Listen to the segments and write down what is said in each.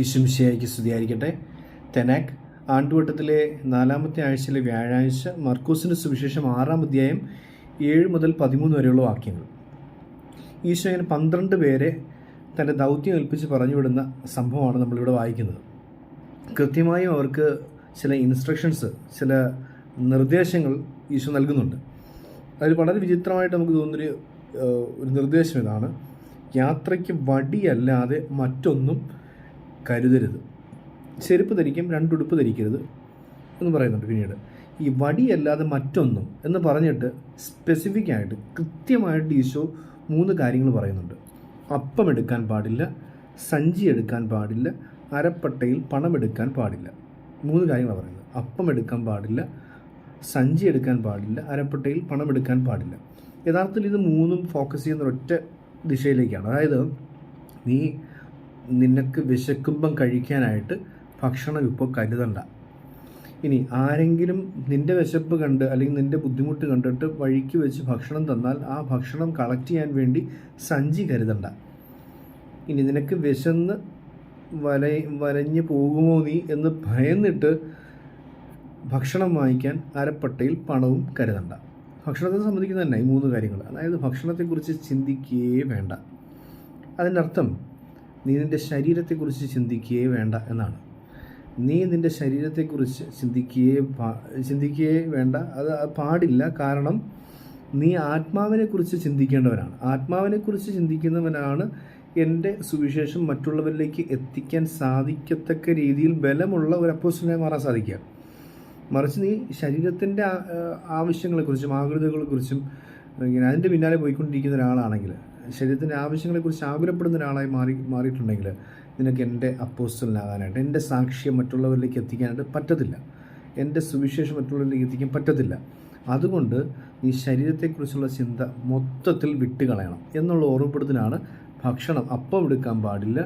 ഈശുമിശിയായിക്ക് സ്തുതിയായിരിക്കട്ടെ. തെനാക് ആണ്ടുവട്ടത്തിലെ നാലാമത്തെ ആഴ്ചയിലെ വ്യാഴാഴ്ച മർക്കൂസിന് സുവിശേഷം ആറാം അധ്യായം ഏഴ് മുതൽ പതിമൂന്ന് വരെയുള്ള വാക്യങ്ങൾ. ഈശോ ഇങ്ങനെ പന്ത്രണ്ട് പേരെ തന്റെ ദൗത്യം ഏൽപ്പിച്ച് പറഞ്ഞു വിടുന്ന സംഭവമാണ് നമ്മളിവിടെ വായിക്കുന്നത്. കൃത്യമായും അവർക്ക് ചില ഇൻസ്ട്രക്ഷൻസ് ചില നിർദ്ദേശങ്ങൾ ഈശോ നൽകുന്നുണ്ട്. അതിൽ വളരെ വിചിത്രമായിട്ട് നമുക്ക് തോന്നുന്നൊരു ഒരു നിർദ്ദേശം ഇതാണ്. യാത്രയ്ക്ക് വടിയല്ലാതെ മറ്റൊന്നും കരുതരുത്. ചെരുപ്പ് ധരിക്കും രണ്ടുടുപ്പ് ധരിക്കരുത് എന്ന് പറയുന്നുണ്ട് പിന്നീട്. ഈ വടിയല്ലാതെ മറ്റൊന്നും എന്ന് പറഞ്ഞിട്ട് സ്പെസിഫിക് ആയിട്ട് കൃത്യമായിട്ട് ഈശോ മൂന്ന് കാര്യങ്ങൾ പറയുന്നുണ്ട്. അപ്പം എടുക്കാൻ പാടില്ല സഞ്ചി എടുക്കാൻ പാടില്ല അരപ്പട്ടയിൽ പണം എടുക്കാൻ പാടില്ല. മൂന്ന് കാര്യങ്ങളാണ് പറയുന്നത്. അപ്പം എടുക്കാൻ പാടില്ല സഞ്ചി എടുക്കാൻ പാടില്ല അരപ്പട്ടയിൽ പണം എടുക്കാൻ പാടില്ല. യഥാർത്ഥത്തിൽ ഇത് മൂന്നും ഫോക്കസ് ചെയ്യുന്ന ഒറ്റ ദിശയിലേക്കാണ്. അതായത് നീ നിനക്ക് വിശക്കുമ്പം കഴിക്കാനായിട്ട് ഭക്ഷണം ഇപ്പോൾ കരുതണ്ട. ഇനി ആരെങ്കിലും നിന്റെ വിശപ്പ് കണ്ട് അല്ലെങ്കിൽ നിന്റെ ബുദ്ധിമുട്ട് കണ്ടിട്ട് വഴിക്ക് വെച്ച് ഭക്ഷണം തന്നാൽ ആ ഭക്ഷണം കളക്ട് ചെയ്യാൻ വേണ്ടി സഞ്ചി കരുതണ്ട. ഇനി നിനക്ക് വിശന്ന് വല വരഞ്ഞു പോകുമോ നീ എന്ന് ഭയന്നിട്ട് ഭക്ഷണം വാങ്ങിക്കാൻ അരപ്പട്ടയിൽ പണവും കരുതണ്ട. ഭക്ഷണത്തെ സംബന്ധിക്കുന്ന തന്നെ ഈ മൂന്ന് കാര്യങ്ങൾ അതായത് ഭക്ഷണത്തെക്കുറിച്ച് ചിന്തിക്കുകയേ വേണ്ട. അതിന്റെ അർത്ഥം നീ നിന്റെ ശരീരത്തെക്കുറിച്ച് ചിന്തിക്കുകയേ വേണ്ട എന്നാണ്. നീ നിന്റെ ശരീരത്തെക്കുറിച്ച് ചിന്തിക്കുകയേ ചിന്തിക്കുകയേ വേണ്ട. അത് പാടില്ല. കാരണം നീ ആത്മാവിനെക്കുറിച്ച് ചിന്തിക്കേണ്ടവനാണ്. ആത്മാവിനെക്കുറിച്ച് ചിന്തിക്കുന്നവനാണ് എന്റെ സുവിശേഷം മറ്റുള്ളവരിലേക്ക് എത്തിക്കാൻ സാധിക്കത്തക്ക രീതിയിൽ ബലമുള്ള ഒരു അപ്പോസിനെ മാറാൻ സാധിക്കുക. മറിച്ച് നീ ശരീരത്തിന്റെ ആവശ്യങ്ങളെക്കുറിച്ചും ആകൃതികളെക്കുറിച്ചും ഇങ്ങനെ അതിന്റെ പിന്നാലെ പോയിക്കൊണ്ടിരിക്കുന്ന ഒരാളാണെങ്കിൽ ശരീരത്തിന്റെ ആവശ്യങ്ങളെക്കുറിച്ച് ആകുലപ്പെടുന്ന ഒരാളായി മാറി മാറിയിട്ടുണ്ടെങ്കിൽ നിനക്ക് എന്റെ അപ്പോസ്റ്റലിനാകാനായിട്ട് എന്റെ സാക്ഷ്യം മറ്റുള്ളവരിലേക്ക് എത്തിക്കാനായിട്ട് പറ്റത്തില്ല. എന്റെ സുവിശേഷം മറ്റുള്ളവരിലേക്ക് എത്തിക്കാൻ പറ്റത്തില്ല. അതുകൊണ്ട് ഈ ശരീരത്തെക്കുറിച്ചുള്ള ചിന്ത മൊത്തത്തിൽ വിട്ടുകളയണം എന്നുള്ള ഓർമ്മപ്പെടുത്തലാണ് ഭക്ഷണം അപ്പം എടുക്കാൻ പാടില്ല.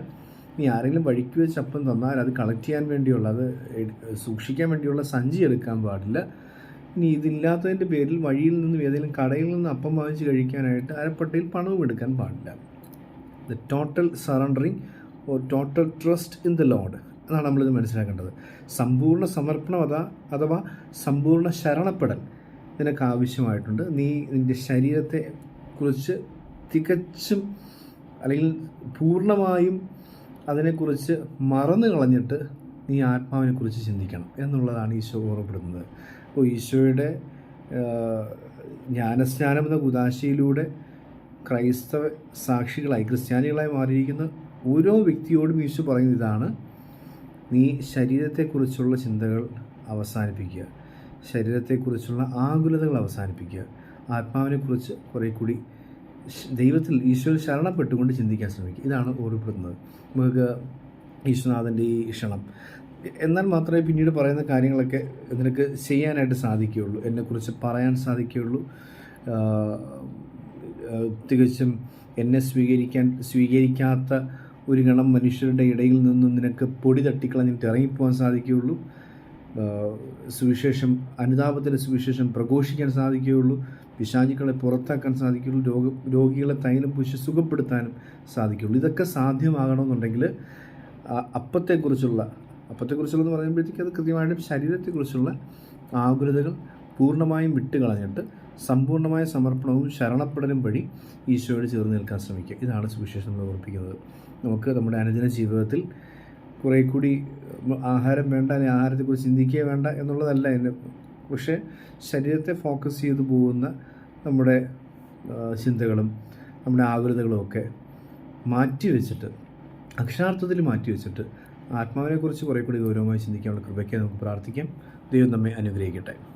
നീ ആരെങ്കിലും വഴിക്ക് വെച്ച് അപ്പം തന്നാൽ അത് കളക്ട് ചെയ്യാൻ വേണ്ടിയുള്ള അത് സൂക്ഷിക്കാൻ വേണ്ടിയുള്ള സഞ്ചി എടുക്കാൻ പാടില്ല. ഇനി ഇതില്ലാത്തതിന്റെ പേരിൽ വഴിയിൽ നിന്നും ഏതെങ്കിലും കടയിൽ നിന്ന് അപ്പം വാങ്ങിച്ച് കഴിക്കാനായിട്ട് അരപ്പട്ടയിൽ പണവും എടുക്കാൻ പാടില്ല. The total surrendering or total trust in the Lord എന്നാണ് നമ്മളിത് മനസ്സിലാക്കേണ്ടത്. സമ്പൂർണ സമർപ്പണം അതാ അഥവാ സമ്പൂർണ ശരണപ്പെടൽ നിനക്ക് ആവശ്യമായിട്ടുണ്ട്. നീ നിന്റെ ശരീരത്തെ കുറിച്ച് തികച്ചും അല്ലെങ്കിൽ പൂർണമായും അതിനെക്കുറിച്ച് മറന്നു കളഞ്ഞിട്ട് നീ ആത്മാവിനെക്കുറിച്ച് ചിന്തിക്കണം എന്നുള്ളതാണ് ഈശോ ഓർമ്മപ്പെടുന്നത് അപ്പോൾ ഈശോയുടെ ജ്ഞാനസ്നാനം എന്ന കുദാശയിലൂടെ ക്രൈസ്തവ സാക്ഷികളായി ക്രിസ്ത്യാനികളായി മാറിയിരിക്കുന്ന ഓരോ വ്യക്തിയോടും ഈശോ പറയുന്ന ഇതാണ്. നീ ശരീരത്തെക്കുറിച്ചുള്ള ചിന്തകൾ അവസാനിപ്പിക്കുക. ശരീരത്തെക്കുറിച്ചുള്ള ആകുലതകൾ അവസാനിപ്പിക്കുക. ആത്മാവിനെക്കുറിച്ച് കുറേ കൂടി ദൈവത്തിൽ ഈശോയിൽ ശരണപ്പെട്ടുകൊണ്ട് ചിന്തിക്കാൻ ശ്രമിക്കുക. ഇതാണ് ഓർമ്മപ്പെടുന്നത് നമുക്ക് ഈശ്വനാഥന്റെ ഈ ക്ഷണം. എന്നാൽ മാത്രമേ പിന്നീട് പറയുന്ന കാര്യങ്ങളൊക്കെ നിനക്ക് ചെയ്യാനായിട്ട് സാധിക്കുകയുള്ളൂ. എന്നെക്കുറിച്ച് പറയാൻ സാധിക്കുകയുള്ളൂ. തികച്ചും എന്നെ സ്വീകരിക്കാൻ സ്വീകരിക്കാത്ത ഒരു ഗണം മനുഷ്യരുടെ ഇടയിൽ നിന്നും നിനക്ക് പൊടി തട്ടിക്കളഞ്ഞിട്ട് ഇറങ്ങിപ്പോകാൻ സാധിക്കുകയുള്ളൂ. സുവിശേഷം അനുതാപത്തിന്റെ സുവിശേഷം പ്രഘോഷിക്കാൻ സാധിക്കുകയുള്ളൂ. പിശാചുക്കളെ പുറത്താക്കാൻ സാധിക്കുകയുള്ളൂ. രോഗ രോഗികളെ തൈലം പൂശി സുഖപ്പെടുത്താനും സാധിക്കുകയുള്ളൂ. ഇതൊക്കെ സാധ്യമാകണമെന്നുണ്ടെങ്കിൽ അപ്പത്തെക്കുറിച്ചുള്ള അപ്പത്തെക്കുറിച്ചുള്ളതെന്ന് പറയുമ്പോഴത്തേക്ക് അത് കൃത്യമായിട്ടും ശരീരത്തെക്കുറിച്ചുള്ള ആകുലതകൾ പൂർണമായും വിട്ടുകളഞ്ഞിട്ട് സമ്പൂർണമായ സമർപ്പണവും ശരണപ്പെടലും വഴി ഈശോയോട് ചേർന്ന് നിൽക്കാൻ ശ്രമിക്കുക. ഇതാണ് സുവിശേഷം നമ്മൾ ഓർപ്പിക്കുന്നത്. നമുക്ക് നമ്മുടെ അനുദിന ജീവിതത്തിൽ കുറേ കൂടി ആഹാരം വേണ്ട അല്ലെങ്കിൽ ആഹാരത്തെക്കുറിച്ച് ചിന്തിക്കുക വേണ്ട എന്നുള്ളതല്ല എന്റെ പക്ഷേ ശരീരത്തെ ഫോക്കസ് ചെയ്ത് പോകുന്ന നമ്മുടെ ചിന്തകളും നമ്മുടെ ആകുലതകളും ഒക്കെ മാറ്റി വെച്ചിട്ട് അക്ഷരാർത്ഥത്തിൽ മാറ്റി വെച്ചിട്ട് ആത്മാവിനെക്കുറിച്ച് കുറേ കൂടി ഗൗരവമായി ചിന്തിക്കാനുള്ള കൃപയ്ക്ക് നമുക്ക് പ്രാർത്ഥിക്കാം. ദൈവം നമ്മെ അനുഗ്രഹിക്കട്ടെ.